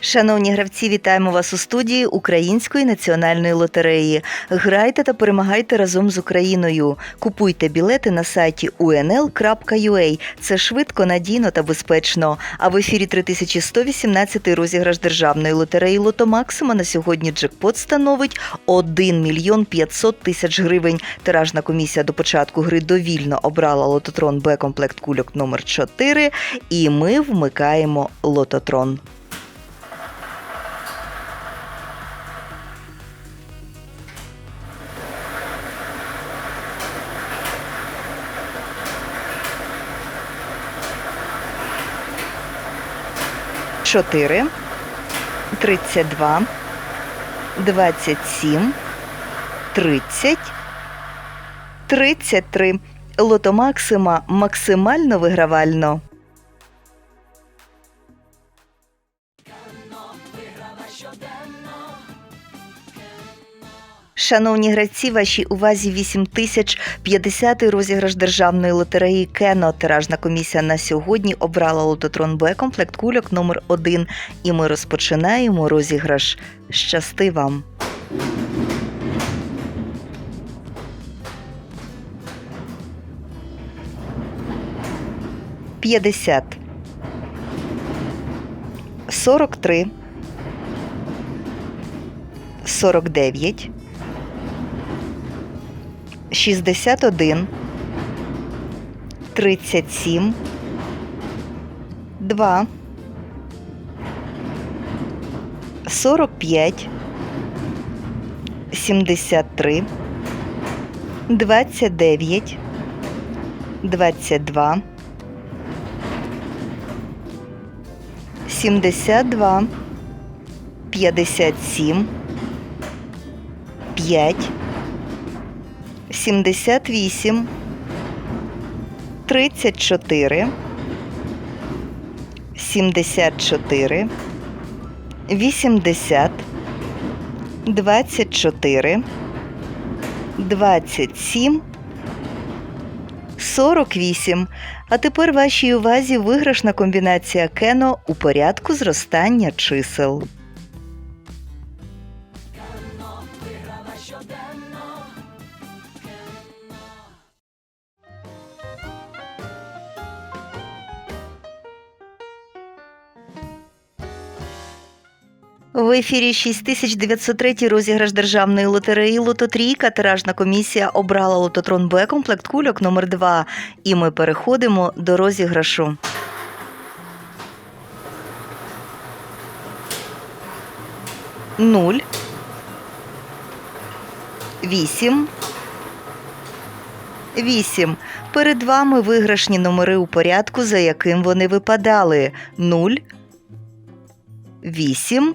Шановні гравці, вітаємо вас у студії Української національної лотереї. Грайте та перемагайте разом з Україною. Купуйте білети на сайті unl.ua. Це швидко, надійно та безпечно. А в ефірі 3118 розіграш державної лотереї Лото Максима на сьогодні джекпот становить 1 мільйон 500 тисяч гривень. Тиражна комісія до початку гри довільно обрала лототрон Б комплект кульок номер 4 і ми вмикаємо лототрон. Чотири, тридцять два, двадцять сім, тридцять, тридцять три. Лото Максима максимально вигравально. Шановні гравці, вашій увазі 8050 розіграш державної лотереї Кено. Тиражна комісія на сьогодні обрала лототрон Б комплект кульок номер 1 І ми розпочинаємо розіграш. Щасти вам! П'ятдесят. Сорок три. Сорок дев'ять. 61, 37, 2, 45, 73, 29, 22, 72, 57, 5, 78, 34, 74, 80, 24, 27, 48. А тепер вашій увазі виграшна комбінація кено у порядку зростання чисел. В ефірі 6903 розіграш державної лотереї Лототрійка. Тиражна комісія обрала лототрон Б комплект кульок номер 2 І ми переходимо до розіграшу. Нуль. Вісім. Вісім. Перед вами виграшні номери у порядку, за яким вони випадали. Нуль. Вісім.